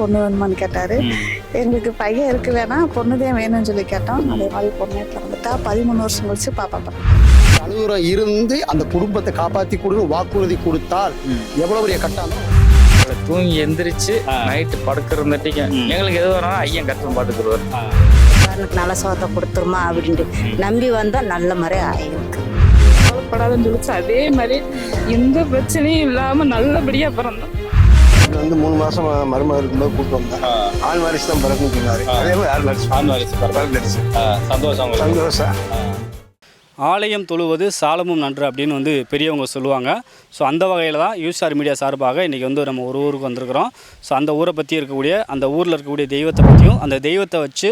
பொண்ணு வேணுமான்னு கேட்டாரு. எங்களுக்கு பையன் இருக்கு வேணா பொண்ணு தான் வேணும்னு சொல்லி கேட்டோம். அதே மாதிரி பொண்ணு பிறந்துட்டா பதிமூணு வருஷம் கழிச்சு பாப்பா. அலுவலகம் இருந்து அந்த குடும்பத்தை காப்பாத்தி கொடுக்க வாக்குறுதி கொடுத்தால் எவ்வளவு பெரிய கட்டாலும் அவளை தூங்கி எந்திரிச்சு நைட்டு படுக்கிறந்தட்டிக்கு எங்களுக்கு எது வேணாலும் ஐயன் கஷ்டம் பாத்துக்குருவார் எனக்கு நல்ல சோத்தை கொடுத்துருமா அப்படின்ட்டு. நம்பி வந்தா நல்ல மாதிரி ஆயிருக்கு. கவலைப்படாதுன்னு சொல்லிச்சு. அதே மாதிரி எந்த பிரச்சனையும் இல்லாம நல்லபடியா பிறந்தோம். இங்க வந்து மூணு மாசம் மருமக இருக்கும்போது கூப்பிட்டு வந்தேன். ஆள் வாரிசு தான் பிறகுன்னு சொன்னாரு. அதே மாதிரி ஆள் வாரிசு. சந்தோஷம் சந்தோஷம். ஆலயம் தொழுவது சாலமும் நன்று அப்படின்னு வந்து பெரியவங்க சொல்லுவாங்க. ஸோ அந்த வகையில் தான் யூஸ்ஆர் மீடியா சார்பாக இன்றைக்கி வந்து நம்ம ஒரு ஊருக்கு வந்திருக்கிறோம். ஸோ அந்த ஊரை பற்றி இருக்கக்கூடிய அந்த ஊரில் இருக்கக்கூடிய தெய்வத்தை பற்றியும் அந்த தெய்வத்தை வச்சு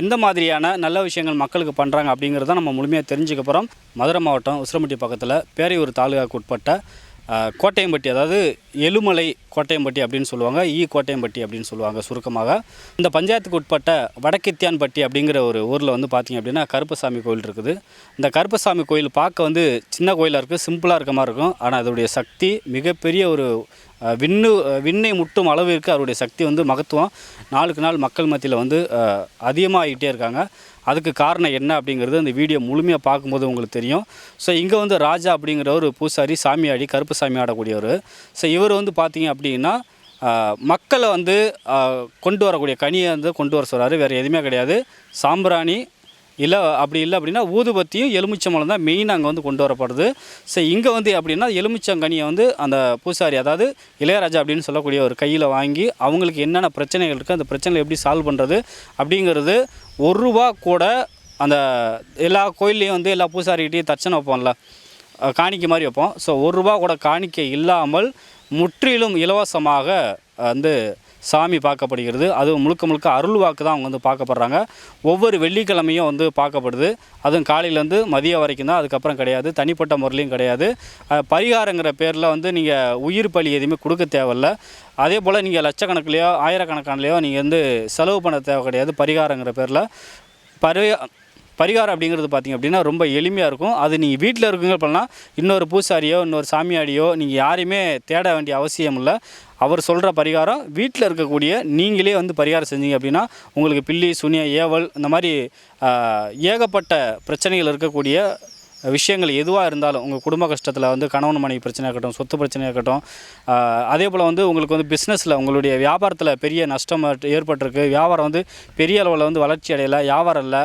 எந்த மாதிரியான நல்ல விஷயங்கள் மக்களுக்கு பண்ணுறாங்க அப்படிங்கிறத நம்ம முழுமையாக தெரிஞ்சுக்க போகிறோம் மதுரை மாவட்டம் உசிரம்பட்டி பக்கத்தில் பேரையூர் தாலுகாவுக்கு உட்பட்ட கோட்டையம்பட்டி அதாவது எலுமலை கோட்டையம்பட்டி அப்படின்னு சொல்லுவாங்க ஈ கோட்டையம்பட்டி அப்படின்னு சொல்லுவாங்க சுருக்கமாக. இந்த பஞ்சாயத்துக்கு உட்பட்ட வடக்கித்தியான்பட்டி அப்படிங்கிற ஒரு ஊரில் வந்து பார்த்திங்க அப்படின்னா கருப்பசாமி கோயில் இருக்குது. இந்த கருப்பசாமி கோயில் பார்க்க வந்து சின்ன கோயிலாக இருக்குது சிம்பிளாக இருக்க மாதிரி இருக்கும். ஆனால் அதோடைய சக்தி மிகப்பெரிய ஒரு விண்ணு விண்ணை முட்டும் அளவிற்கு அவருடைய சக்தி வந்து மகத்துவம். நாளுக்கு நாள் மக்கள் மத்தியில் வந்து அதிகமாகிட்டே இருக்காங்க. அதுக்கு காரணம் என்ன அப்படிங்கிறது அந்த வீடியோ முழுமையாக பார்க்கும்போது உங்களுக்கு தெரியும். ஸோ இங்கே வந்து ராஜா அப்படிங்கிற ஒரு பூசாரி சாமியாடி கருப்பு சாமி ஆடக்கூடியவர். ஸோ இவர் வந்து பார்த்தீங்க அப்படின்னா மக்களை வந்து கொண்டு வரக்கூடிய கனியை வந்து கொண்டு வர சொல்கிறாரு வேறு எதுவுமே கிடையாது. சாம்பிராணி இல்லை அப்படி இல்லை அப்படின்னா ஊதுபத்தியும் எலுமிச்சம்பழம் தான் மெயினாக அங்கே வந்து கொண்டு வரப்படுது. ஸோ இங்கே வந்து அப்படின்னா எலுமிச்சங்கனியை வந்து அந்த பூசாரி அதாவது இளையராஜா அப்படின்னு சொல்லக்கூடிய ஒரு கையில் வாங்கி அவங்களுக்கு என்னென்ன பிரச்சனைகள் இருக்குது அந்த பிரச்சனைகளை எப்படி சால்வ் பண்ணுறது அப்படிங்கிறது ஒரு ரூபா கூட அந்த எல்லா கோயில்லையும் வந்து எல்லா பூசாரிக்கிட்டையும் தச்சனை வைப்போம்ல காணிக்கை மாதிரி வைப்போம். ஸோ ஒரு ரூபா கூட காணிக்கை இல்லாமல் முற்றிலும் இலவசமாக வந்து சாமி பார்க்கப்படுகிறது. அதுவும் முழுக்க முழுக்க அருள் வாக்கு தான் அவங்க வந்து பார்க்கப்படுறாங்க. ஒவ்வொரு வெள்ளிக்கிழமையும் வந்து பார்க்கப்படுது. அதுவும் காலையிலேருந்து மதியம் வரைக்கும் தான் அதுக்கப்புறம் கிடையாது. தனிப்பட்ட முறையிலையும் கிடையாது. பரிகாரங்கிற பேரில் வந்து நீங்கள் உயிர் பலி எதுவுமே கொடுக்க தேவையில்ல. அதே போல் நீங்கள் லட்சக்கணக்கிலையோ ஆயிரக்கணக்கானலையோ நீங்கள் வந்து செலவு பண்ண தேவை கிடையாது பரிகாரங்கிற பேரில். பரி பரிகாரம் அப்படிங்கிறது பார்த்திங்க அப்படின்னா ரொம்ப எளிமையாக இருக்கும். அது நீங்கள் வீட்டில் இருக்குங்க பண்ணலாம் இன்னொரு பூசாரியோ இன்னொரு சாமியாடியோ நீங்கள் யாரையுமே தேட வேண்டிய அவசியம் இல்லை. அவர் சொல்கிற பரிகாரம் வீட்டில் இருக்கக்கூடிய நீங்களே வந்து பரிகாரம் செஞ்சீங்க அப்படின்னா உங்களுக்கு பில்லி சுனிய ஏவல் இந்த மாதிரி ஏகப்பட்ட பிரச்சனைகள் இருக்கக்கூடிய விஷயங்கள் எதுவாக இருந்தாலும் உங்கள் குடும்ப கஷ்டத்தில் வந்து கணவன் மனைவி பிரச்சனை இருக்கட்டும் சொத்து பிரச்சனை இருக்கட்டும் அதே போல் வந்து உங்களுக்கு வந்து பிஸ்னஸில் உங்களுடைய வியாபாரத்தில் பெரிய நஷ்டம் ஏற்பட்டிருக்கு. வியாபாரம் வந்து பெரிய அளவில் வந்து வளர்ச்சி அடையலை வியாபாரம் இல்லை.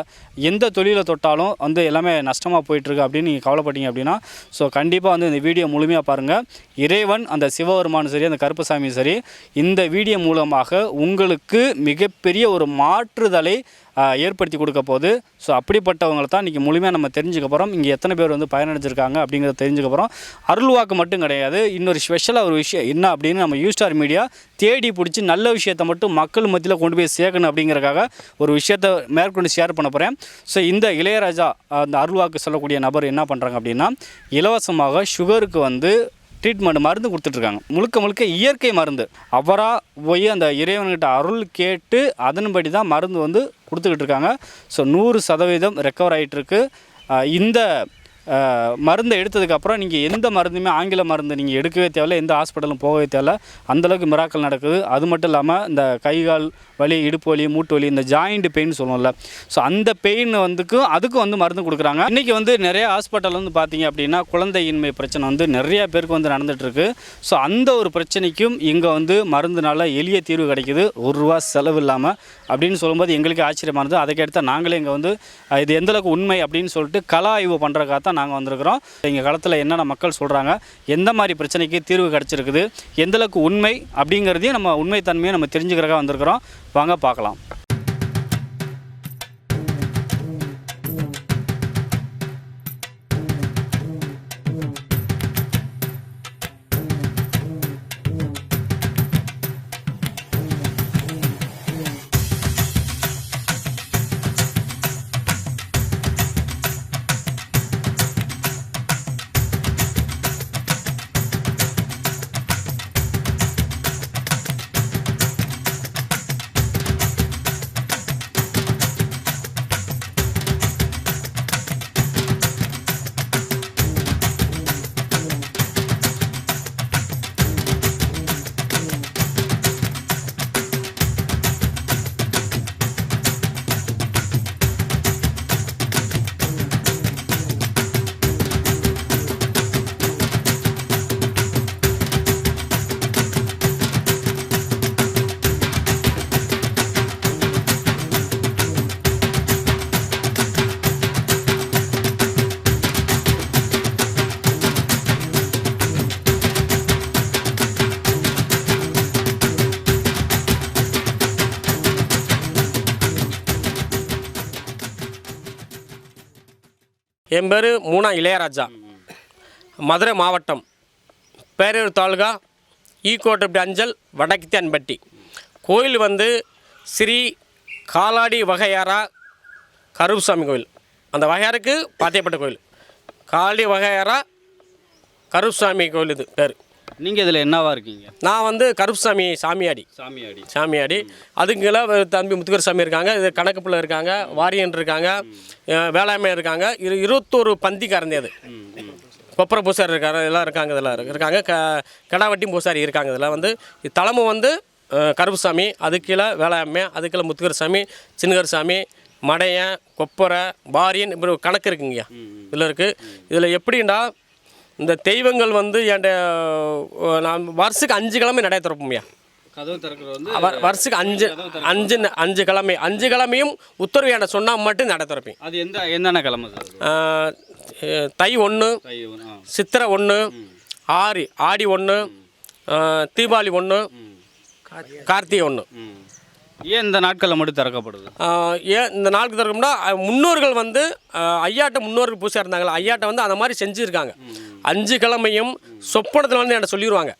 எந்த தொழிலை தொட்டாலும் வந்து எல்லாமே நஷ்டமாக போயிட்டுருக்கு அப்படின்னு நீங்கள் கவலைப்பட்டீங்க அப்படின்னா ஸோ கண்டிப்பாக வந்து இந்த வீடியோ முழுமையாக பாருங்கள் இறைவன் அந்த சிவபெருமானும் சரி அந்த கருப்பசாமியும் சரி இந்த வீடியோ மூலமாக உங்களுக்கு மிகப்பெரிய ஒரு மாற்றுதலை ஏற்படுத்தி கொடுக்க போகுது. ஸோ அப்படிப்பட்டவங்களை தான் இன்றைக்கி முழுமையாக நம்ம தெரிஞ்சுக்க போகிறோம் இங்கே எத்தனை பேர் வந்து பயனடைஞ்சிருக்காங்க அப்படிங்கிறத தெரிஞ்சுக்க போகிறோம் அருள்வாக்கு மட்டும் கிடையாது. இன்னொரு ஸ்பெஷலாக ஒரு விஷயம் என்ன அப்படின்னு நம்ம யூஸ்டார் மீடியா தேடி பிடிச்சி நல்ல விஷயத்தை மட்டும் மக்கள் மத்தியில் கொண்டு போய் சேர்க்கணும் அப்படிங்கிறக்காக ஒரு விஷயத்தை மேற்கொண்டு ஷேர் பண்ண போகிறேன் ஸோ இந்த இளையராஜா அந்த அருள்வாக்கு சொல்லக்கூடிய நபர் என்ன பண்ணுறாங்க அப்படின்னா இலவசமாக சுகருக்கு வந்து ட்ரீட்மெண்ட் மருந்து கொடுத்துட்ருக்காங்க. முழுக்க முழுக்க இயற்கை மருந்து. அவராக போய் அந்த இறைவன்கிட்ட அருள் கேட்டு அதன்படி தான் மருந்து வந்து கொடுத்துக்கிட்டு இருக்காங்க ஸோ நூறு சதவீதம் ரெக்கவர் ஆகிட்டுருக்கு இந்த மருந்தை எடுத்ததுக்கப்புறம் நீங்கள் எந்த மருந்துமே ஆங்கில மருந்து நீங்கள் எடுக்கவே தேவையில்ல எந்த ஹாஸ்பிட்டலும் போகவே தேவையில்ல. அந்தளவுக்கு மிராக்கள் நடக்குது. அது மட்டும் இல்லாமல் இந்த கை கால் வலி இடுப்பு வலி மூட்டு வலி இந்த ஜாயிண்ட் பெயின் சொல்லுவோம்ல. ஸோ அந்த பெயின் வந்துக்கும் அதுக்கும் வந்து மருந்து கொடுக்குறாங்க. இன்றைக்கி வந்து நிறைய ஹாஸ்பிட்டல் வந்து பார்த்தீங்க அப்படின்னா குழந்தையின்மை பிரச்சனை வந்து நிறைய பேருக்கு வந்து நடந்துகிட்ருக்கு ஸோ அந்த ஒரு பிரச்சனைக்கும் இங்கே வந்து மருந்துனால எளிய தீர்வு கிடைக்கிது. ஒரு ரூபா செலவு இல்லாமல் அப்படின்னு சொல்லும்போது எங்களுக்கு ஆச்சரியமானது. இருந்தது அதுக்கடுத்து நாங்களே இங்கே வந்து இது எந்தளவுக்கு உண்மை? அப்படின்னு சொல்லிட்டு கலா ஆய்வு பண்ணுறக்காக தான் நாங்கள் வந்திருக்கிறோம். எங்கள் காலத்தில் என்னென்ன மக்கள் சொல்கிறாங்க எந்த மாதிரி பிரச்சனைக்கு தீர்வு கிடச்சிருக்குது எந்தளவுக்கு உண்மை அப்படிங்கிறதையும் நம்ம உண்மைத்தன்மையை நம்ம தெரிஞ்சுக்கிறக்காக வந்திருக்கிறோம். வாங்க பார்க்கலாம். என் பேர் மூணா இளையராஜா. மதுரை மாவட்டம். பேரூர் தாலுகா ஈக்கோட்டப்பட்டி அஞ்சல் வடக்கித்தன்பட்டி கோயில் வந்து ஸ்ரீ காலாடி வகையாரா கருப்புசாமி கோயில். அந்த வகையாருக்கு பாத்தியப்பட்ட கோயில். காலாடி வகையாரா கருப்புசாமி கோயில் இது பேர். நீங்கள் இதில் என்னவா இருக்கீங்க? நான் வந்து கருப்புசாமி சாமியாடி. சாமியாடி. சாமியாடி. அதுக்குள்ள தம்பி முத்துக்கர் சாமி இருக்காங்க. இது கணக்கு பிள்ளை இருக்காங்க வாரியன் இருக்காங்க வேளாண்மை இருக்காங்க. இரு இருபத்தோரு பந்தி கறந்தது கொப்பரை பூசாரி இருக்காரு எல்லாம் இருக்காங்க இதெல்லாம் இருக்கு- இருக்காங்க. க கடாவட்டி பூசாரி இருக்காங்க இதில் வந்து. தலைமை வந்து கருப்புசாமி அது கீழே வேளாண்மை அது கீழே முத்துக்கர் சாமி சின்னகர் சாமி மடையன் கொப்பரை வாரியன் இப்படி ஒரு கணக்கு இருக்குங்கய்யா. இதில் இருக்குது இதில் எப்படின்னா இந்த தெய்வங்கள் வந்து என்கிட்ட நான் வருஷத்துக்கு அஞ்சு கிழமை நடை திறப்போம்யா வருஷத்துக்கு அஞ்சு அஞ்சு அஞ்சு கிழமை அஞ்சு கிழமையும் உத்தரவு என்கிட்ட சொன்னால் மட்டும் நடை திறப்பேன். அது எந்த என்னென்ன கிழமை தை ஒன்று சித்திரை ஒன்று ஆரி ஆடி ஒன்று தீபாவளி ஒன்று கார்த்திகை ஒன்று. ஏன் இந்த நாட்களில் மட்டும் திறக்கப்படுது? ஏன் இந்த நாளுக்கு திறக்கணும்னா அஹ், முன்னோர்கள் வந்து ஐயாட்ட முன்னோர்கள் பூசா இருந்தாங்களா ஐயாட்ட வந்து அந்த மாதிரி செஞ்சுருக்காங்க. அஞ்சு கிழமையும் சொப்பனத்தில் வந்து என்கிட்ட சொல்லிடுவாங்க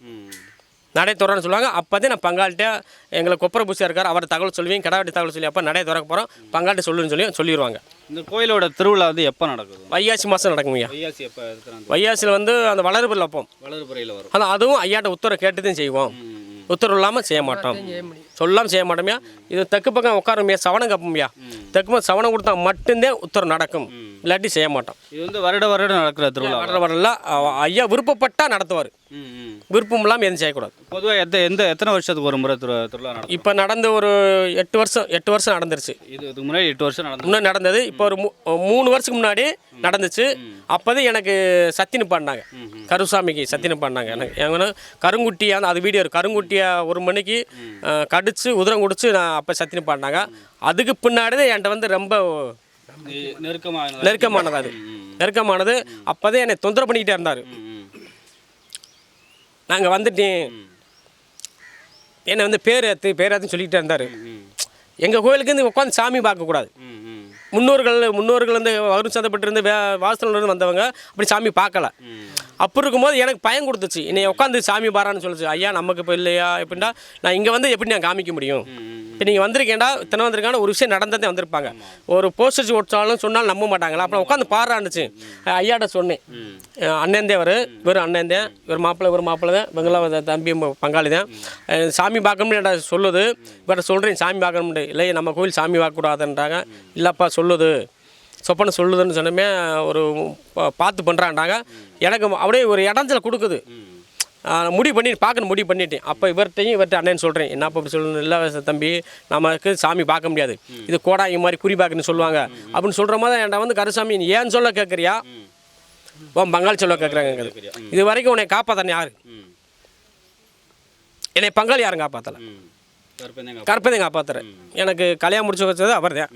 நடை திறன்னு சொல்லுவாங்க. அப்போதே நான் பங்காளிட்ட எங்களுக்கு கொப்பரை பூசியா இருக்கார் அவர் தகவல் சொல்லுவீங்க கடாவட்டி தகவல் சொல்லி அப்போ நடை திறக்க போகிறோம் பங்காளிட்ட சொல்லுன்னு சொல்லி சொல்லிடுவாங்க இந்த கோயிலோட திருவிழா வந்து எப்போ நடக்குது? வைகாசி மாதம் நடக்குங்கய்யா வையாசி எப்போ வைகாசியில் வந்து அந்த வளர்பில் வைப்போம். வலதுபுறையில் வரும். ஆனால் அதுவும் ஐயாட்ட உத்தரவு கேட்டு தான் செய்வோம் உத்தரவு இல்லாமல் செய்ய மாட்டோம். சொல்லாமல் செய்ய மாட்டோம்யா. இது தெற்கு பக்கம் உட்காருமையா சவணம் கப்போம்யா. தெற்கு பக்கம் சவணம் கொடுத்தா மட்டும்தான் உத்தரவு நடக்கும். இல்லாட்டி செய்ய மாட்டோம். இது வந்து வருட வருடம் நடக்கிற திருவிழா. வர்ற வரல ஐயா விருப்பப்பட்டா நடத்துவார். விருப்பம் இல்லாமல் எதுவும் செய்யக்கூடாது. பொதுவாக எத்த எந்த எத்தனை வருஷத்துக்கு ஒரு முறை திரு திருவிழா நடக்கும்? இப்போ நடந்து ஒரு எட்டு வருஷம் எட்டு வருஷம் நடந்துருச்சு. இது இதுக்கு முன்னாடி எட்டு வருஷம் நடந்து முன்னாடி நடந்தது இப்போ ஒரு மூணு வருஷத்துக்கு முன்னாடி நடந்துச்சு. அப்போதான் எனக்கு சத்தினு பாடினாங்க. கருசாமிக்கு சத்தினு பாடினாங்க. எனக்கு எங்கன்னா கருங்குட்டியா அந்த அது வீடியோ இருக்கு கருங்குட்டியா ஒரு மணிக்கு அஹ், கடிச்சு உதிரம் குடிச்சு நான் அப்போ சத்தினு பாடினாங்க அதுக்கு பின்னாடி என்கிட்ட வந்து ரொம்ப நெருக்கமாக நெருக்கமானது. அது. நெருக்கமானது. அப்போதான் என்னை தொந்தரவு பண்ணிக்கிட்டே இருந்தார். நாங்கள் வந்துட்டேன் என்னை வந்து பேர் ஏற்று பேர் ஏற்றுன்னு சொல்லிக்கிட்டே இருந்தார். எங்கள் கோயிலுக்கு வந்து உட்காந்து சாமி பார்க்கக்கூடாது. முன்னோர்கள் முன்னோர்கள் வந்து வரும் சந்தப்பட்டிருந்து வே வாசலிருந்து வந்தவங்க அப்படி சாமி பார்க்கல. அப்படி இருக்கும்போது எனக்கு பயம் கொடுத்துச்சு. என்னை உட்காந்து சாமி பாரான்னு சொல்லுச்சு. ஐயா நமக்கு இப்போ இல்லையா? எப்படின்னா நான் இங்கே வந்து எப்படி நான் காமிக்க முடியும்? இப்போ நீங்கள் வந்திருக்கேன்டா இத்தனை வந்திருக்கான ஒரு விஷயம் நடந்ததே வந்திருப்பாங்க. ஒரு போஸ்டர் ஓட்டாலும் சொன்னாலும் நம்ப மாட்டாங்களா? அப்புறம் உட்காந்து பாராண்டுச்சு ஐயாட்ட சொன்னேன். அஹ் அண்ணன் தேவர் இவர் அண்ணன் தான் இவர் மாப்பிள்ளை இவர் மாப்பிள்ளை. தான் இவங்கெல்லாம் வந்து தம்பி பங்காளி தான் சாமி பார்க்கணும்னு சொல்லுது. இவர்கிட்ட சொல்கிறேன் சாமி பார்க்கணும்னு. இல்லை நம்ம கோயில் சாமி பார்க்கக்கூடாதுன்றாங்க. இல்லைப்பா சொல்லுது. சொப்பனை சொல்லுதுன்னு சொன்னமே ஒரு பார்த்து பண்ணுறான்டாங்க எனக்கு அப்படியே ஒரு இடஞ்சல கொடுக்குது. முடிவு பண்ணி பார்க்கணும் முடிவு பண்ணிட்டேன் அப்போ இவர்கிட்டையும் இவர்கிட்ட அண்ணன் சொல்கிறேன் என்ன அப்படி சொல்லணும் இல்லை தம்பி நமக்கு சாமி பார்க்க முடியாது. இது கோடாங்கி மாதிரி குறி பார்க்கணும்னு சொல்லுவாங்க. அப்படின்னு சொல்கிற மாதிரி என்கிட்ட வந்து கருசாமி நீ ஏன் சொல்ல கேட்குறியா உன் பங்காளி சொல்ல கேட்குறாங்க இது வரைக்கும் உன்னை காப்பாத்தன யாரு? என்னை பங்காளி யாரும் காப்பாற்றலை கருப்பதையும் காப்பாத்துறேன் எனக்கு கல்யாணம் முடிச்சு வச்சது அவர் தான்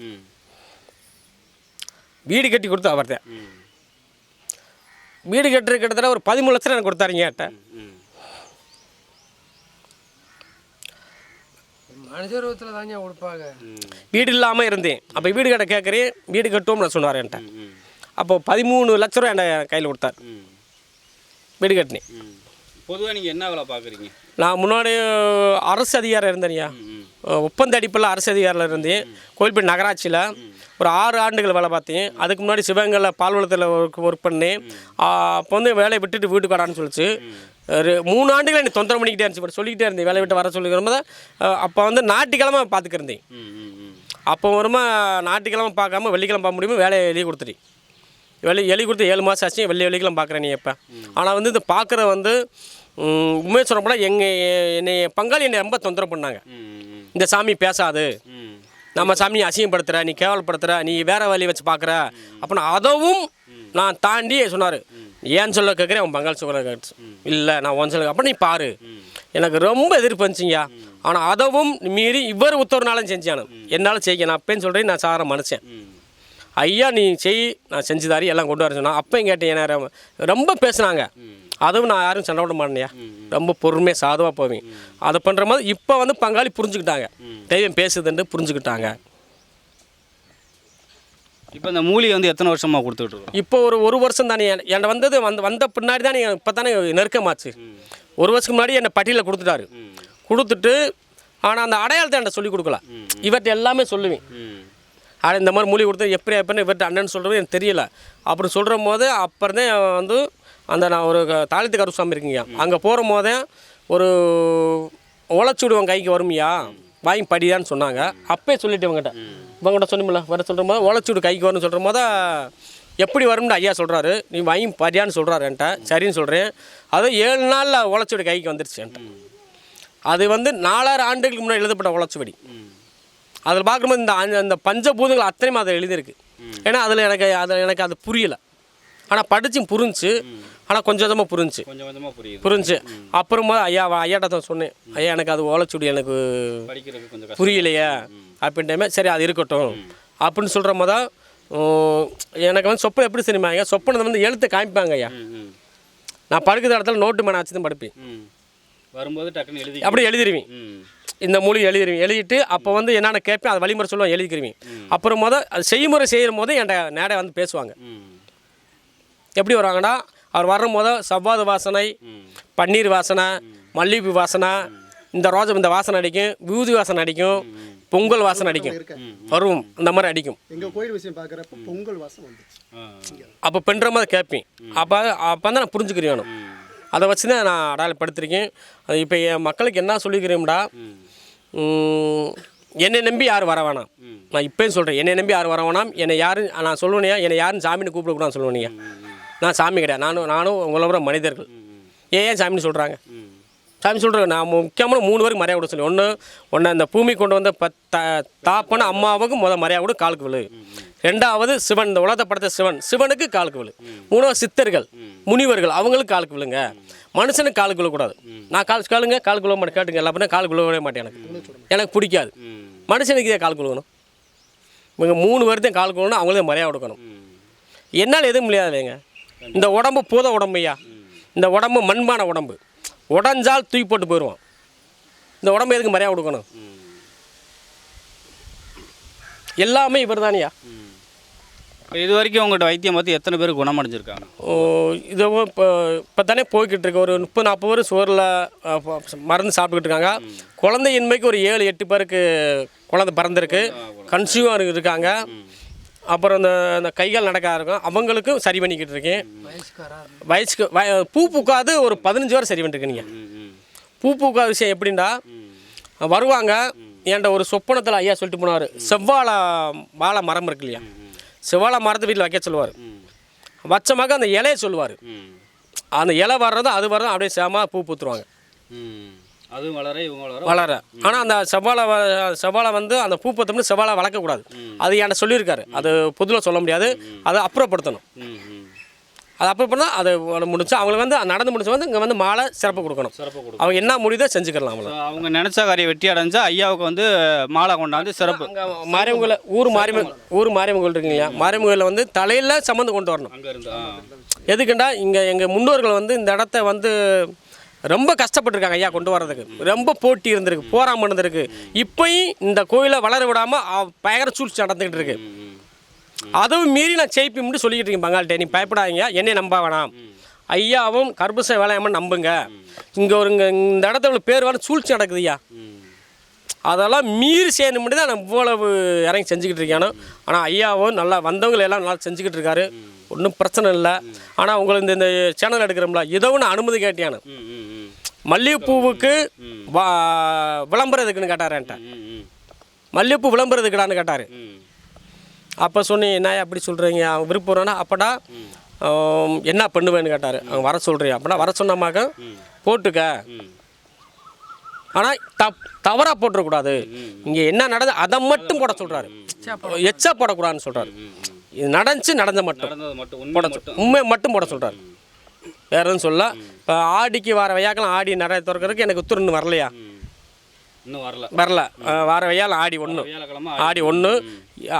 வீடு கட்டி கொடுத்து அவர் தான் வீடு கட்டுறது கிட்டத்தட்ட ஒரு பதிமூணு லட்சம் எனக்கு கொடுத்தாருங்க என்கிட்ட. மனுஷரூபத்தில் தாங்க கொடுப்பாங்க. வீடு இல்லாமல் இருந்தேன். அப்போ வீடு கட்ட கேட்குறேன் வீடு கட்டுவோம்னு சொன்னார் என்கிட்ட. அப்போ பதிமூணு லட்ச ரூபா என் கையில் கொடுத்தார். வீடு கட்டினேன். பொதுவாக நீங்கள் என்ன வேலை பார்க்குறீங்க நான் முன்னாடி அரசு அதிகாரம் இருந்தேன்யா. ஒப்பந்த அடிப்பில் அரசு அதிகாரில் இருந்தேன். கோயில்பேட் நகராட்சியில். ஒரு ஆறு ஆண்டுகள் வேலை பார்த்தேன். அதுக்கு முன்னாடி சிவகங்கையில் பால்வளத்தில் ஒர்க் ஒர்க் பண்ணேன். அப்போ வந்து வேலையை விட்டுட்டு வீட்டுக்கு வரான்னு சொல்லிச்சு. ஒரு மூணு ஆண்டுகள் எனக்கு தொந்தரவு பண்ணிக்கிட்டே இருந்துச்சு. பட் சொல்லிக்கிட்டே இருந்தேன் வேலையை விட்டு வர சொல்லிக்கிறோம் அப்போ வந்து ஞாயிற்றுக்கிழமை பார்த்துக்கிருந்தேன் அப்போ வருமா ஞாயிற்றுக்கிழமை பார்க்காம வெள்ளிக்கிழமை பார்க்க முடியுமோ வேலையை எழுதி கொடுத்துட்டேன். வெளி எழுதி கொடுத்து ஏழு மாதம் ஆச்சு வெள்ளி வெள்ளிக்கிழமை பார்க்குறேன் நீ எப்போ ஆனால் வந்து இந்த பார்க்குற வந்து உண்மையை சொல்ல போனால் எங்கள் என்னை பங்காளி என்னை ரொம்ப தொந்தரவு பண்ணாங்க. இந்த சாமி பேசாது. நம்ம சாமி நீ அசிங்கப்படுத்துகிற நீ கேவலப்படுத்துகிற நீ வேற வழி வச்சு பார்க்குற அப்படின்னு அதவும் நான் தாண்டி சொன்னார். ஏன் சொல்ல கேட்குறேன்? உன் பங்காளி சொல்ல கேட்டு இல்லை நான் ஒன் சொல்ல அப்போ நீ பாரு. எனக்கு ரொம்ப எதிர்ப்பு வந்துச்சிங்கய்யா. ஆனால் அதவும் மீறி இவர் உத்தரவுனாலும் செஞ்சானு. என்னால் செய்ய நான் அப்பேன்னு சொல்கிறேன் நான் சார மனுஷன். ஐயா நீ செய் நான் செஞ்சுதாரி எல்லாம் கொண்டு வர சொன்னா அப்போ கேட்டேன் என்ன ரொம்ப பேசுனாங்க. அதுவும் நான் யாரும் சண்டை விட மாட்டேன்யா. ரொம்ப பொறுமையாக சாதுவாக போவேன். அதை பண்ணுற மாதிரி இப்போ வந்து பங்காளி புரிஞ்சுக்கிட்டாங்க. தெய்வம் பேசுதுன்னு புரிஞ்சுக்கிட்டாங்க. இப்போ இந்த மூலிகை வந்து எத்தனை வருஷமாக கொடுத்துட்டு இருக்கோம்? இப்போ ஒரு ஒரு வருஷம் தானே. என்- என்கிட்ட வந்தது வந்து வந்த பின்னாடி தானே இப்போ தானே நெருக்கமாச்சு ஒரு வருஷத்துக்கு முன்னாடி என்னை பட்டியலில் கொடுத்துட்டாரு. கொடுத்துட்டு ஆனால் அந்த அடையாளத்தை என்கிட்ட சொல்லி கொடுக்கல. இவர்கிட்ட எல்லாமே சொல்லுவேன். ஆனால் இந்த மாதிரி மூலிகை கொடுத்து எப்படி எப்படின்னு இவர்கிட்ட அண்ணன் சொல்கிறது எனக்கு தெரியல. அப்படி சொல்கிற போது அப்புறம் தான் வந்து அந்த நான் ஒரு தாளித்து கருப்பு கருசாமி இருக்கீங்க அங்கே போகிற போதே ஒரு உழைச்சுடுவோம் கைக்கு வரும்யா. வாங்கி படியான்னு சொன்னாங்க. அப்பயே சொல்லிட்டு இவங்ககிட்ட இவங்ககிட்ட சொன்னோம்ல வர சொல்கிற போது உழைச்சுடு கைக்கு வரும்னு சொல்கிற போது எப்படி வரும்னு ஐயா சொல்கிறாரு நீ வாங்கி படியான்னு சொல்கிறாரு என்கிட்ட. சரின்னு சொல்கிறேன் அதுவும் ஏழு நாளில் உழைச்சுடு கைக்கு வந்துருச்சு என்கிட்ட. அது வந்து நாலாயிரம் ஆண்டுகளுக்கு முன்னாடி எழுதப்பட்ட உழைச்சுவடி அதில் பார்க்கும்போது இந்த அந்த பஞ்சபூதங்கள் அத்தனையும் அதில் எழுதியிருக்கு. ஏன்னா அதில் எனக்கு அதில் எனக்கு அது புரியலை. ஆனால் படிச்சும் புரிஞ்சு ஆனால் கொஞ்சம் கொஞ்சமாக புரிஞ்சு. கொஞ்சம் கொஞ்சமாக புரியுது. புரிஞ்சு. அப்புறமா ஐயா ஐயாட்ட தான் சொன்னேன். ஐயா எனக்கு அது ஓலைச்சுடி எனக்கு புரியலையே. அப்படின்ட்டு சரி அது இருக்கட்டும். அப்படின்னு சொல்கிற போது எனக்கு வந்து சொப்பனை எப்படி தெரியுமாங்க சொப்பனை வந்து எழுத்து காமிப்பாங்க ஐயா. நான் படுக்கிற இடத்துல நோட்டு மேலே வச்சு தான் படுப்பேன். வரும்போது டக்குன்னு எழுதி அப்படி எழுதிருவேன். இந்த மூலிகை எழுதிருவேன். எழுதிட்டு அப்போ வந்து என்னென்ன கேட்பேன் அது வழிமுறை சொல்லுவேன் எழுதிக்கிருவேன். அப்புறம் முத அது செய்முறை செய்கிற போது என்கிட்ட நேராக வந்து பேசுவாங்க. எப்படி வருவாங்கன்னா அவர் வர்ற போது சவ்வாது வாசனை பன்னீர் வாசனை மல்லிகைப்பூ வாசனை இந்த ரோஜம் இந்த வாசனை அடிக்கும் விபூதி வாசனை அடிக்கும் பொங்கல் வாசனை அடிக்கும். வரும். இந்த மாதிரி அடிக்கும். எங்க கோயில் விஷயம் பார்க்குறப்ப பொங்கல் ஆ அப்போ பெண்ற மாதிரி கேட்பேன் அப்போ அப்போ தான் நான் புரிஞ்சுக்கிறேன் வேணும். அதை வச்சு தான் நான் அடையாளப்படுத்திருக்கேன். அது இப்போ என் மக்களுக்கு என்ன சொல்லிக்கிறேன்டா என்னை நம்பி யாரும் வர வேணாம். நான் இப்போயும் சொல்கிறேன் என்னை நம்பி யாரும் வர வேணாம். என்னை யாரும் நான் சொல்லுவேனையா என்னை யாரும் சாமின்னு கூப்பிடக்கூடாதுன்னு சொல்லுவேனியா நான் சாமி கிடையாது. நானும் நானும் உங்களை விட மனிதர்கள். ஏன் ஏன் சாமின்னு சொல்கிறாங்க சாமி சொல்கிறேன் நான் முக்கியமான மூணு பேருக்கு மரியாதை கொடுக்க சொல்லி. ஒன்று ஒன்று அந்த பூமி கொண்டு வந்த பத்த தாப்பன அம்மாவுக்கு முதல் மரியாதை கொடு காலுக்கு விழு. ரெண்டாவது சிவன் இந்த உலகத்தை படத்த சிவன். சிவனுக்கு காலுக்கு விழு. மூணாவது சித்தர்கள் முனிவர்கள் அவங்களுக்கு காலுக்கு விழுங்க. மனுஷனுக்கு காலுக்கு விழக்கூடாது. நான் கால் காலுங்க காலுக்கு விழ மாட்டேன். கேட்டுங்க எல்லா பண்ண காலுக்கு விழவே மாட்டேன் எனக்கு. எனக்கு பிடிக்காது. மனுஷனுக்கு இதே காலுக்கு விழுகணும். இவங்க மூணு பேர்த்தையும் காலுக்கு விழணும் அவங்களே மரியாதை கொடுக்கணும். என்னால் எதுவும் முடியாது இல்லைங்க இந்த உடம்பு பூத உடம்பையா இந்த உடம்பு மண்பான உடம்பு. உடஞ்சால் தூக்கி போட்டு போயிடுவான் இந்த உடம்பு எதுக்கு மரியாதை கொடுக்கணும்? எல்லாமே இவர் தானியா இது வரைக்கும் உங்கள்கிட்ட வைத்தியம் பார்த்து எத்தனை பேர் குணமடைஞ்சிருக்காங்க? இது இப்போ இப்போ தானே போய்கிட்டு இருக்கு. ஒரு முப்பது நாற்பது பேர் சுவரில் மருந்து சாப்பிட்டுக்கிட்டு இருக்காங்க. குழந்தையின்மைக்கு ஒரு ஏழு எட்டு பேருக்கு குழந்தை பிறந்திருக்கு. கன்சியூமர் இருக்காங்க. அப்புறம் இந்த இந்த கைகள் நடக்க இருக்கும் அவங்களுக்கும் சரி பண்ணிக்கிட்டு இருக்கேன். வயசுக்கு வய பூ பூக்காது ஒரு பதினஞ்சு வாரம் சரி பண்ணிருக்கீங்க பூ பூக்காத விஷயம் எப்படின்னா வருவாங்க. என்கிட்ட ஒரு சொப்பனத்தில் ஐயா சொல்லிட்டு போனார். செவ்வாழை வாழை மரம் இருக்கு இல்லையா? செவ்வாழை மரத்தை வீட்டில் வைக்க சொல்லுவார். வச்சமாக அந்த இலையை சொல்லுவார். அந்த இலை வர்றது அது வர்றது அப்படியே சேமாக பூ பூத்துருவாங்க. அதுவும் வளர இவங்க வளர. வளர. ஆனால் அந்த செவ்வாழை செவ்வாழை வந்து அந்த பூ பத்தோம்னு செவ்வாழை வளர்க்கக்கூடாது. அது என்கிட்ட சொல்லியிருக்காரு. அது பொதுவில் சொல்ல முடியாது. அதை அப்புறப்படுத்தணும். அது அப்புறப்படுத்தா அது முடிச்சு அவங்களுக்கு வந்து நடந்து முடிச்சு வந்து இங்கே வந்து மாலை சிறப்பு கொடுக்கணும். சிறப்பு கொடுக்கும் அவங்க என்ன முடியுதோ செஞ்சுக்கலாம் அவங்கள. அவங்க நினைச்ச காரியம் வெற்றி அடைஞ்சா ஐயாவுக்கு வந்து மாலை கொண்டாந்து சிறப்பு. மாரியம்மன் ஊர் மாரியம்மன் ஊர் மாரியம்மன் கோயில் இருக்குங்களா? மாரியம்மன் கோயிலில் வந்து தலையில் சம்மந்து கொண்டு வரணும். எதுக்குண்டா இங்கே எங்கள் முன்னோர்கள் வந்து இந்த இடத்த வந்து ரொம்ப கஷ்டப்பட்டிருக்காங்க ஐயா கொண்டு வர்றதுக்கு. ரொம்ப போட்டி இருந்திருக்கு போராம இருந்திருக்கு இப்பயும் இந்த கோயிலை வளர விடாமல் பயங்கர சூழ்ச்சி நடந்துக்கிட்டு இருக்கு. அதுவும் மீறி நான் ஜெயிப்போம்னு சொல்லிக்கிட்டு இருக்கேன் நீ பயப்படாதீங்க என்னை நம்ப வேணாம். ஐயாவும் கர்பூச வேலையாம நம்புங்க. இங்கே ஒரு இங்கே இந்த இடத்துல பேர் வேலை சூழ்ச்சி நடக்குது ஐயா. அதெல்லாம் மீறி செய்யணும் தான் நான் இவ்வளவு இறங்கி செஞ்சுக்கிட்டு இருக்கேன் ஆனால் ஐயாவும் நல்லா வந்தவங்களை எல்லாம் நல்லா செஞ்சுக்கிட்டு இருக்காரு. ஒன்றும் பிரச்சனை இல்லை. ஆனால் உங்களுக்கு இந்த இந்த சேனல் எடுக்கிறோம்ல ஏதோ ஒன்று அனுமதி கேட்டியானு மல்லிகைப்பூவுக்கு வா விளம்பரம் எதுக்குன்னு கேட்டார் என்கிட்ட. மல்லிகைப்பூ விளம்பரம் எதுக்குடான்னு கேட்டார் அப்போ சொன்னேன் என்ன அப்படி சொல்கிறீங்க அவங்க விருப்பம்னா அப்படா என்ன பண்ணுவேன்னு கேட்டார். அவங்க வர சொல்கிறீங்க அப்படின்னா வர சொன்னமாக்க போட்டுக்க. ஆனால் தப் தவறாக போட்டுறக்கூடாது. இங்கே என்ன நடந்து அதை மட்டும் போட சொல்கிறாரு எச்சா போடக்கூடாதுன்னு சொல்கிறாரு இது நடந்துச்சு நடந்த மட்டும். போட உண்மையை மட்டும் போட சொல்கிறாரு வேற எதுவும் சொல்ல. இப்போ ஆடிக்கு வர வையாக்கெல்லாம் ஆடி நிறைய திறக்கிறதுக்கு எனக்கு உத்தரவு இன்னும் வரலையா? இன்னும் வரல. வரல. வார வையால் ஆடி ஒன்று ஆடி ஒன்று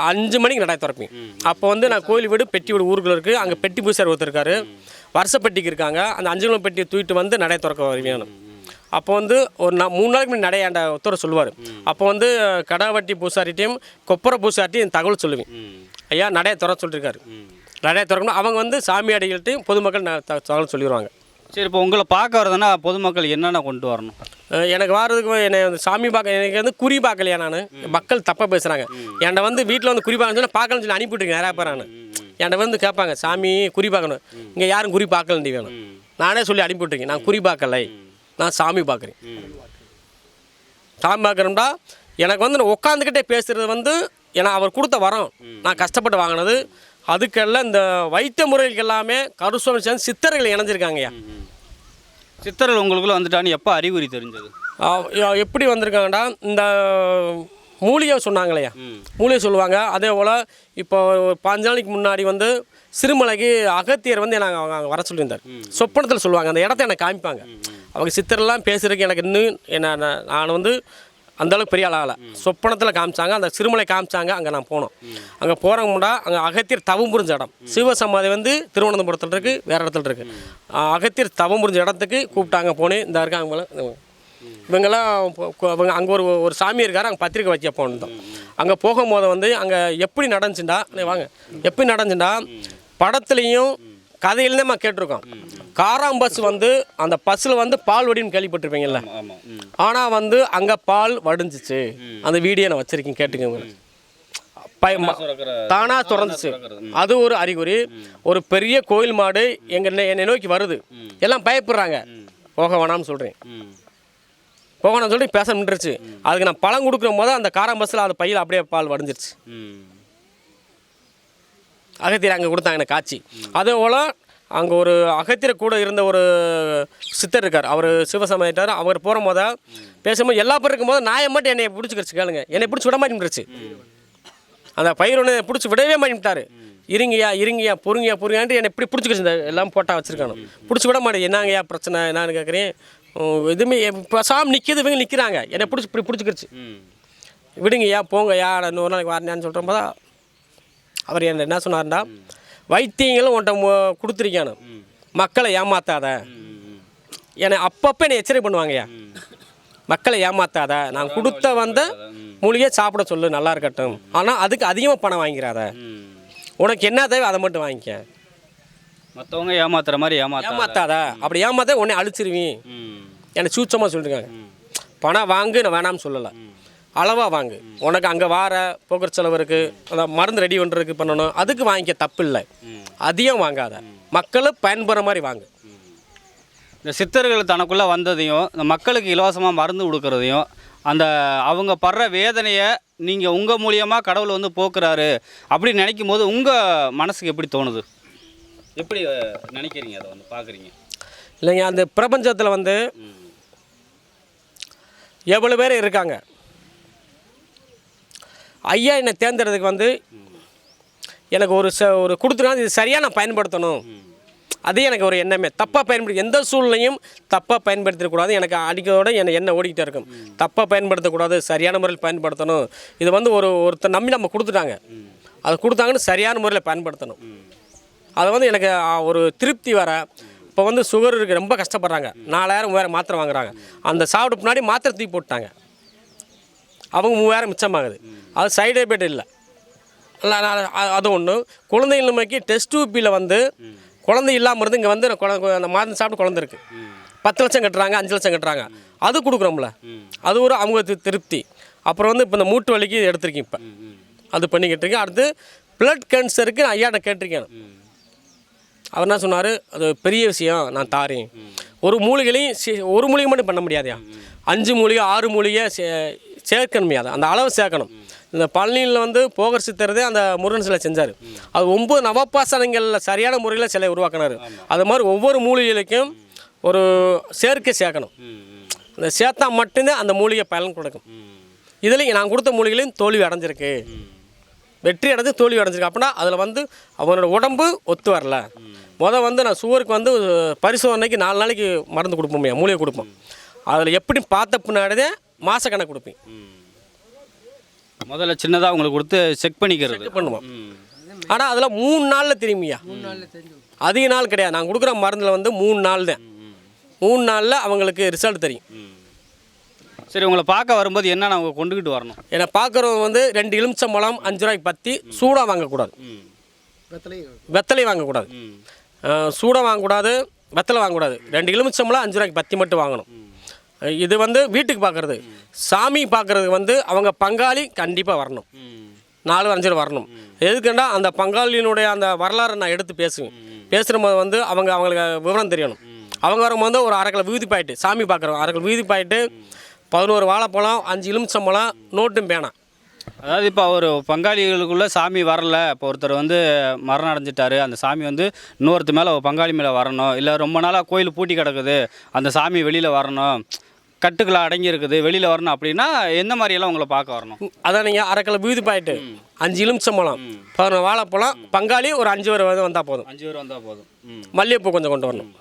அஞ்சு மணிக்கு நடை திறப்பேன். அப்போ வந்து நான் கோயில் வீடு பெட்டி வீடு ஊருக்குள்ள இருக்குது அங்கே பெட்டி பூசார் ஒருத்தர் இருக்காரு. வருஷ பெட்டிக்கு இருக்காங்க. அந்த அஞ்சு கிலோ பெட்டியை தூக்கிட்டு வந்து நடை திறக்க வருவேன். அப்போ வந்து ஒரு நான் மூணு நாளைக்கு முன்னாடி நடையாண்ட ஒருத்தர் சொல்லுவார். அப்போ வந்து கடாவட்டி பூசாரிட்டையும் கொப்பரை பூசாரிட்டையும் தகவல் சொல்லுவேன். ஐயா நடைய துற சொல்லியிருக்காரு நடைய திறக்கணும். அவங்க வந்து சாமி அடிகள்ட்டையும் பொதுமக்கள் தகவல் சொல்லிடுவாங்க சரி இப்போ உங்களை பார்க்க வரதுன்னா பொதுமக்கள் என்னென்ன கொண்டு வரணும்? எனக்கு வாரதுக்கு என்னை வந்து சாமி பார்க்க எனக்கு வந்து குறி பார்க்கலையா நான்? மக்கள் தப்பாக பேசுகிறாங்க என்கிட்ட வந்து வீட்டில் வந்து குறி பார்க்கணும்னு சொல்லி பார்க்கணும்னு சொல்லி அனுப்பிவிட்டுருக்கேன் நிறையா பேர் நான். வந்து கேட்பாங்க சாமி குறி பார்க்கணும். இங்கே யாரும் குறி பார்க்கலண்டி வேணும். நானே சொல்லி அனுப்பிவிட்டுருக்கேன் நான் குறி பார்க்கலை. நான் சாமி பார்க்குறேன். சாமி பார்க்குறோம்டா எனக்கு வந்து நான் உட்காந்துக்கிட்டே பேசுகிறது வந்து ஏன்னா அவர் கொடுத்த வரம். நான் கஷ்டப்பட்டு வாங்கினது. அதுக்கெல்லாம் இந்த வைத்திய முறைகளுக்கு எல்லாமே கருசுவாமி சேர்ந்து சித்தர்கள் இணைஞ்சிருக்காங்கய்யா. சித்தர்கள் உங்களுக்குள்ள வந்துட்டான்னு எப்போ அறிகுறி தெரிஞ்சது? எப்படி வந்திருக்காங்கடா இந்த மூலிகை சொன்னாங்களையா. மூலிகை சொல்லுவாங்க. அதே போல் இப்போ பாஞ்சு நாளைக்கு முன்னாடி வந்து சிறுமலைக்கு அகத்தியர் வந்து எனக்கு அவங்க வர சொல்லியிருந்தார். சொப்பனத்தில் சொல்லுவாங்க. அந்த இடத்த எனக்கு காமிப்பாங்க. அவங்க சித்தரெல்லாம் பேசுறதுக்கு எனக்கு இன்னும் என்ன நான் வந்து அந்த அளவுக்கு பெரிய ஆள் ஆகலை. சொப்பனத்தில் காமிச்சாங்க அந்த சிறுமலை காமிச்சாங்க அங்கே நான் போனோம். அங்கே போகிறவங்கடா அங்கே அகத்தியர் தவம் புரிஞ்ச இடம். சிவசமாதி வந்து திருவனந்தபுரத்தில் இருக்குது வேறு இடத்துல இருக்குது அகத்தியர் தவம் புரிஞ்ச இடத்துக்கு கூப்பிட்டாங்க போனேன். இந்த இருக்காங்க போல இவங்கெல்லாம் பொ- கொ- அவங்க அங்கே ஒரு ஒரு சாமி இருக்கார் அங்கே பத்திரிக்கை வச்சு போனோம் அங்கே போகும்போது வந்து அங்கே எப்படி நடந்துச்சுண்டா வாங்க. எப்படி நடந்துச்சுண்டா படத்துலையும் கதையிலேருந்து நம்ம கேட்டிருக்கோம். காராம் பஸ் வந்து அந்த பஸ்ஸில் வந்து பால் வடின்னு கேள்விப்பட்டிருப்பீங்கல்ல? ஆனால் வந்து அங்கே பால் வடிஞ்சிச்சு. அந்த வீடியோ நான் வச்சுருக்கேன் கேட்டுக்கோங்க. தானா திறந்துச்சு. அது ஒரு அறிகுறி. ஒரு பெரிய கோயில் மாடு எங்க என்னை நோக்கி வருது. எல்லாம் பயப்படுறாங்க. போக வேணாம்னு சொல்கிறேன் போக நான் சொல்லி பேச நின்றுச்சு. அதுக்கு நான் பழம் கொடுக்குற போது அந்த காரம் பஸ்ஸில் அந்த பையில் அப்படியே பால் வடிஞ்சிருச்சு. அகத்தியர் அங்கே கொடுத்தாங்க எனக்கு காட்சி. அதே போல் அங்கே ஒரு அகத்தியர் கூட இருந்த ஒரு சித்தர் இருக்கார். அவர் சிவசமயிட்டார் அவர் போகிற போத பேசும்போது எல்லா பேர் இருக்கும்போது நாயை மட்டும் என்னை பிடிச்சிக்கிச்சு கேளுங்க. என்னை பிடிச்சி விட மாட்டேன்ருச்சு அந்த பயிர் ஒன்று பிடிச்சி விடவே மாட்டேன்ட்டாரு இருங்கய்யா இருங்கய்யா பொறுங்கய்யா பொறுங்கயான்ட்டு என்னை இப்படி பிடிச்சிக்கிச்சு எல்லாம் போட்டா வச்சுருக்கானு பிடிச்சி விட மாட்டேன். என்னங்கய்யா பிரச்சனை என்னன்னு கேட்குறேன் எதுவுமே இப்போ சாமி நிற்கிது இவங்க நிற்கிறாங்க என்னை பிடிச்சி இப்படி பிடிச்சிக்கிச்சு விடுங்கய்யா போங்கய்யா நான் இன்னொரு நாளைக்கு வரேன்னு சொல்கிற போதா. அவர் என்ன என்ன சொன்னார்னா வைத்தியங்களும் உன்ட்ட மு- கொடுத்துருக்கானு மக்களை ஏமாத்தாத. என்னை அப்பப்போ என்னை எச்சரிக்கை பண்ணுவாங்கய்யா. மக்களை ஏமாத்தாத. நான் கொடுத்த வந்த மூலிகை சாப்பிட சொல்லு நல்லா இருக்கட்டும். ஆனால் அதுக்கு அதிகமாக பணம் வாங்கிக்கிறாத உனக்கு என்ன தேவை அதை மட்டும் வாங்கிக்க. மற்றவங்க ஏமாத்துற மாதிரி ஏமாத்த ஏமாத்தாத. அப்படி ஏமாத்த உடனே அழிச்சிருவீன். என்னை சூச்சமாக சொல்லியிருக்காங்க பணம் வாங்கு நான் வேணாம்னு சொல்லலை. அளவாக வாங்கு. உனக்கு அங்கே வார போக்குவரத்து செலவு இருக்குது அந்த மருந்து ரெடி பண்ணுறதுக்கு பண்ணணும். அதுக்கு வாங்கிக்க தப்பு இல்லை. அதிகம் வாங்காத. மக்களும் பயன்படுற மாதிரி வாங்கு. இந்த சித்தர்கள் தனக்குள்ளே வந்ததையும் இந்த மக்களுக்கு இலவசமாக மருந்து கொடுக்கறதையும் அந்த அவங்க படுற வேதனையை நீங்கள் உங்கள் மூலியமாக கடவுள் வந்து போக்குறாரு அப்படி நினைக்கும் போது உங்கள் மனசுக்கு எப்படி தோணுது? எப்படி நினைக்கிறீங்க? அதை வந்து பார்க்குறீங்க இல்லைங்க அந்த பிரபஞ்சத்தில் வந்து எவ்வளோ பேர் இருக்காங்க. ஐயா என்னை தேர்ந்தெடுறதுக்கு வந்து எனக்கு ஒரு ச ஒரு கொடுத்துருக்காங்க. இது சரியாக நான் பயன்படுத்தணும். அது எனக்கு ஒரு எண்ணமே. தப்பாக பயன்படுத்த எந்த சூழ்நிலையும் தப்பாக பயன்படுத்திடக்கூடாது எனக்கு அடிக்கிறதோட என்னை எண்ணெய் ஓடிக்கிட்டே இருக்கும். தப்பாக பயன்படுத்தக்கூடாது. சரியான முறையில் பயன்படுத்தணும். இது வந்து ஒரு ஒருத்தர் நம்பி நம்ம கொடுத்துட்டாங்க. அது கொடுத்தாங்கன்னு சரியான முறையில் பயன்படுத்தணும். அது வந்து எனக்கு ஒரு திருப்தி வர இப்போ வந்து சுகர் இருக்கு ரொம்ப கஷ்டப்படுறாங்க. நாலாயிரம் மூவாயிரம் மாத்திரை வாங்குறாங்க. அந்த சாப்பிட்டு பின்னாடி மாத்திரை தூக்கி போட்டாங்க அவங்க மூவாயிரம் மிச்சமாகுது. அது சைடு எஃபெக்ட் இல்லை. இல்ல, நான் அ- அது ஒன்று குழந்தைகள் நோக்கி டெஸ்ட் டியூபியில் வந்து குழந்தை இல்லாமல் இருந்து இங்கே வந்து குழந்தை அந்த மாதம் சாப்பிட்டு குழந்தை இருக்கு பத்து லட்சம் கட்டுறாங்க அஞ்சு லட்சம் கட்டுறாங்க. அது கொடுக்குறோம்ல. அது ஒரு அவங்க திருப்தி. அப்புறம் வந்து இப்போ இந்த மூட்டு வலிக்கு எடுத்திருக்கேன் இப்போ. அது பண்ணிக்கிட்டு இருக்கேன். அடுத்து பிளட் கேன்சருக்கு நான் ஐயாட்ட கேட்டிருக்கேன். அவர் என்ன சொன்னார்? அது பெரிய விஷயம் நான் தாரேன். ஒரு மூலிகைலையும் சி- ஒரு மூலிகை மட்டும் பண்ண முடியாதுயா? அஞ்சு மூலிகை ஆறு மூலிகை சே அந்த அளவு சேர்க்கணும். இந்த பழனியில் வந்து போகர் சித்தரதே அந்த முருகன் சிலை செஞ்சார். அது ஒம்பது நவப்பாசனங்களில் சரியான முறையில் சிலை உருவாக்கினார். அது மாதிரி ஒவ்வொரு மூலிகைகளுக்கும் ஒரு சேர்க்கை சேர்க்கணும். அந்த சேர்த்தா மட்டும்தான் அந்த மூலிகை பலன் கொடுக்கும். இதுலேயும் நான் கொடுத்த மூலிகையிலையும் தோல்வி அடைஞ்சிருக்கு. வெற்றி அடைஞ்சு தோல்வி அடைஞ்சிருக்கு. அப்படின்னா அதில் வந்து அவனோட உடம்பு ஒத்து வரல. முதல் வந்து நான் சுகருக்கு வந்து பரிசோதனைக்கு நாலு நாளைக்கு மருந்து கொடுப்போம் மூலிகை கொடுப்போம். அதில் எப்படி பார்த்த பின்னாடி மாத கணக்கு கொடுப்பேன் முதல்ல சின்னதாக உங்களுக்கு கொடுத்து செக் பண்ணிக்கிறது. பண்ணுவோம். ஆனால் அதில் மூணு நாளில் திரும்பியா? அதிக நாள் கிடையாது. நான் கொடுக்குற மருந்தில் வந்து மூணு நாள் தான். மூணு நாளில் அவங்களுக்கு ரிசல்ட் தெரியும். சரி உங்களை பார்க்க வரும்போது என்னென்ன அவங்க கொண்டுக்கிட்டு வரணும்? என்னை பார்க்குறவங்க வந்து ரெண்டு எலுமிச்சம்பழம் அஞ்சு ரூபாய்க்கு பத்தி சூடாக வாங்கக்கூடாது. வெத்தலை வாங்கக்கூடாது. சூடாக வாங்கக்கூடாது வெத்தலை வாங்கக்கூடாது. ரெண்டு எலுமிச்சம்பழம் அஞ்சு ரூபாய்க்கு பத்தி மட்டும் வாங்கணும். இது வந்து வீட்டுக்கு பார்க்குறது சாமி பார்க்குறது வந்து அவங்க பங்காளி கண்டிப்பாக வரணும். நாலு அஞ்சு வரணும். எதுக்குன்னா அந்த பங்காளியினுடைய அந்த வரலாறை நான் எடுத்து பேசுவேன். பேசுகிறபோது வந்து அவங்க அவங்களுக்கு விவரம் தெரியணும். அவங்க வரும்போது ஒரு அரை கிலோ வீதி பாயிட்டு சாமி பார்க்குறோம் அரை கிலோ வீதி பாயிட்டு பதினோரு வாழைப்பழம் அஞ்சு எலுமிச்சம்பழம் நோட்டும் பேனா. அதாவது இப்போ அவர் பங்காளிகளுக்குள்ள சாமி வரல. இப்போ ஒருத்தர் வந்து மரணம் அடைஞ்சிட்டாரு. அந்த சாமி வந்து இன்னொருத்தர் மேலே பங்காளி மேலே வரணும். இல்லை ரொம்ப நாளாக கோயில் பூட்டி கிடக்குது. அந்த சாமி வெளியில் வரணும். கட்டுக்குள்ள அடங்கி இருக்குது வெளியில் வரணும் அப்படின்னா எந்த மாதிரியெல்லாம் உங்களை பார்க்க வரணும்? அதான் நீங்கள் அரை கிலோ வீதி பாயிட்டு அஞ்சு எலுமிச்சம்பழம் பதினோரு வாழைப்பழம் பங்காளி ஒரு அஞ்சு பேர் வந்து வந்தால் போதும். அஞ்சு பேர் வந்தால் போதும். மல்லிகைப்பூ கொஞ்சம் கொண்டு வரணும்.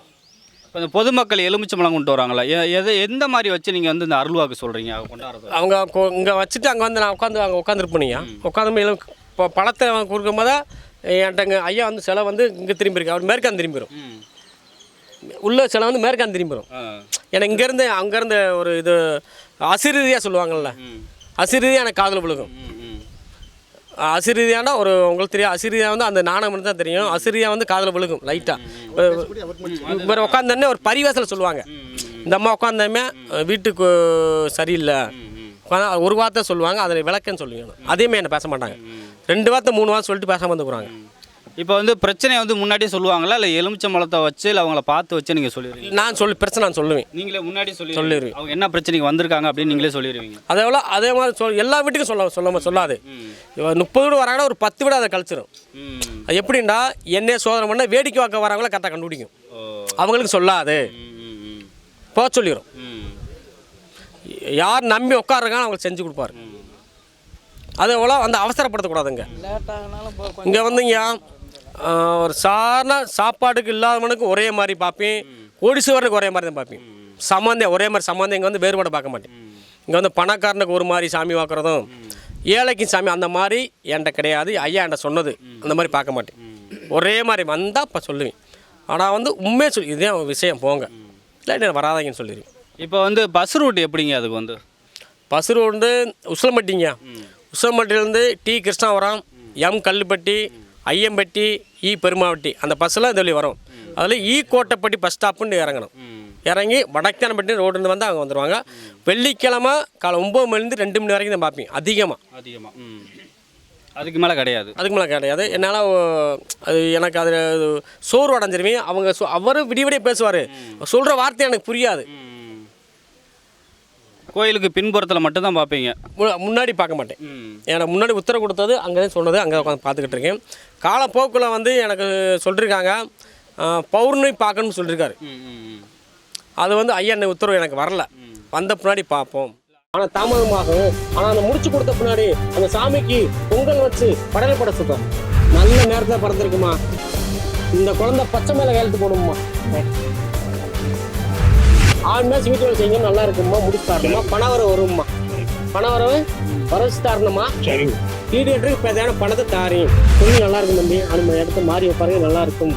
இப்போ இந்த பொதுமக்கள் எலுமிச்சம்பழம் கொண்டு வராங்களா? எது எந்த மாதிரி வச்சு நீங்கள் வந்து இந்த அருள்வாக்கு சொல்கிறீங்க கொண்டாடுறது. அவங்க இங்கே வச்சுட்டு அங்கே வந்து நான் உட்காந்து அங்கே உட்காந்துருப்பேனியா உட்காந்து இப்போ பழத்தை கொடுக்கும் போது என்கிட்ட ஐயா வந்து சிலை வந்து இங்கே திரும்பியிருக்கு அவர் மேற்காந்து திரும்பிடும் உள்ள சிலை வந்து மேற்காந்து திரும்பிடும் ஏன்னா இங்கேருந்து அங்கேருந்து ஒரு இது அசிரீதியாக சொல்லுவாங்கள்ல அசிரீதியாக எனக்கு காதில் விழுகும். அசிரீதியானா ஒரு உங்களுக்கு தெரியும் அசிரீதியாக வந்து அந்த நாணயம் தான் தெரியும். அசிரீதியாக வந்து காதில் விழுகும் லைட்டாக இவர் உட்காந்தோடனே ஒரு பரிவேசத்தில் சொல்லுவாங்க. இந்த அம்மா உட்காந்தமே வீட்டுக்கு சரியில்லை. உட்காந்தா ஒரு வார்த்தை சொல்லுவாங்க அதை விளக்கன்னு சொல்லுவாங்க. அதேமே என்ன பேச மாட்டாங்க. ரெண்டு வார்த்தை மூணு வார்த்தை சொல்லிட்டு பேசாமல் வந்துக்கிறாங்க இப்போ வந்து பிரச்சனையை வந்து முன்னாடியே சொல்லுவாங்களா? இல்லை எலுமிச்சம்பழத்தை வச்சு இல்லை அவங்கள பார்த்து வச்சு நீங்கள் சொல்லிடுவீங்க நான் சொல்லி பிரச்சனை நான் சொல்லுவேன். நீங்களே முன்னாடி சொல்லி சொல்லிடுவேன். அவங்க என்ன பிரச்சனைக்கு வந்திருக்காங்க அப்படின்னு நீங்களே சொல்லிடுவீங்க. அதே போல் அதே மாதிரி சொல் எல்லா வீட்டுக்கும் சொல்ல சொல்ல சொல்லாது. முப்பது வீடு வராங்கன்னா ஒரு பத்து வீடு அதை கழிச்சிடும் அது எப்படின்னா என்னைய சோதனை பண்ண வேடிக்கை பார்க்க வரவங்கள கரெக்டாக கண்டுபிடிக்கும். அவங்களுக்கு சொல்லாது. போக சொல்லிடும் யார் நம்பி உட்காருங்க அவங்களுக்கு செஞ்சு கொடுப்பாரு. அதே போல் வந்து அவசரப்படுத்தக்கூடாதுங்க. இங்கே வந்துங்க ஒரு சாதாரண சாப்பாட்டுக்கு இல்லாதவனுக்கு ஒரே மாதிரி பார்ப்பேன். கோடீஸ்வரனுக்கு ஒரே மாதிரி தான் பார்ப்பேன். சம்மந்தம் ஒரே மாதிரி சம்மந்தம் இங்கே வந்து வேறுபாடு பார்க்க மாட்டேன். இங்கே வந்து பணக்காரனுக்கு ஒரு மாதிரி சாமி பார்க்குறதும் ஏழைக்கு சாமி அந்த மாதிரி என்கிட்ட கிடையாது. ஐயா என்கிட்ட சொன்னது அந்த மாதிரி பார்க்க மாட்டேன். ஒரே மாதிரி வந்தால் இப்போ சொல்லுவேன். ஆனால் வந்து உண்மையை சொல்லி இதே விஷயம் போங்க. இல்லாட்டி வராதீங்கன்னு சொல்லிடுவேன். இப்போ வந்து பஸ் ரூட் எப்படிங்க அதுக்கு வந்து? பஸ் ரோடு உசிலம்பட்டிங்க. உசிலம்பட்டியிலேருந்து T Krishnavaram M Kallupatti Ayyampatti E Perumavatti அந்த பஸ்ஸில் இந்த வழி வரும். அதில் ஈ கோட்டைப்பட்டி பஸ் ஸ்டாப்புன்னு இறங்கணும். இறங்கி வடக்கனப்பட்டி ரோடுன்னு வந்து அங்கே வந்துடுவாங்க வெள்ளிக்கிழமை காலை ஒம்பது மணிலேருந்து ரெண்டு மணி வரைக்கும் தான் பார்ப்பேன் அதிகமாக அதிகமாக அதுக்கு மேலே கிடையாது. அதுக்கு மேலே கிடையாது. என்னால் அது எனக்கு அது சோர்வு அடைஞ்சிருவேன் அவங்க அவரும் விடிய விடிய பேசுவார். சொல்கிற வார்த்தை எனக்கு புரியாது. கோயிலுக்கு பின்புறத்தில் மட்டும்தான் பார்ப்பீங்க. மு- முன்னாடி பார்க்க மாட்டேன். எனக்கு முன்னாடி உத்தரவு கொடுத்தது அங்கே தான் சொன்னது அங்கே உட்காந்து பார்த்துக்கிட்டு இருக்கேன். காலப்போக்கில் வந்து எனக்கு சொல்லியிருக்காங்க பௌர்ணமி பார்க்கணும்னு சொல்லியிருக்காரு அது வந்து ஐயா உத்தரவு எனக்கு வரல. வந்த பின்னாடி பார்ப்போம். ஆனால் தாமதமாகும். ஆனால் அந்த முடிச்சு கொடுத்த பின்னாடி அந்த சாமிக்கு பொங்கல் வச்சு படையல் பட சுத்தம் நல்ல நேரத்தில் பிறந்திருக்குமா இந்த குழந்தை பச்சை மேலே வேலத்து போடுமா ஆறு மாதம் வீட்டு வேலை செய்யுங்க நல்லா இருக்குமா முடிச்சு தரணுமா பணம் வர வரும்மா. பணம் வரவு வர வச்சு தரணுமா பீடியேட்டருக்கு இப்போ பணத்தை தாரேன். சொல்லி நல்லா இருக்கும் தம்பி. அந்த இடத்த மாறி பாருங்க நல்லா இருக்கும்.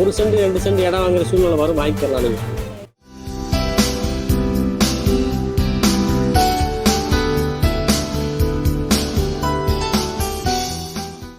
ஒரு சென்ட் ரெண்டு சென்ட் இடம் வாங்குற சூழ்நிலை வரும். வாங்கிக்கலாம் நீங்கள்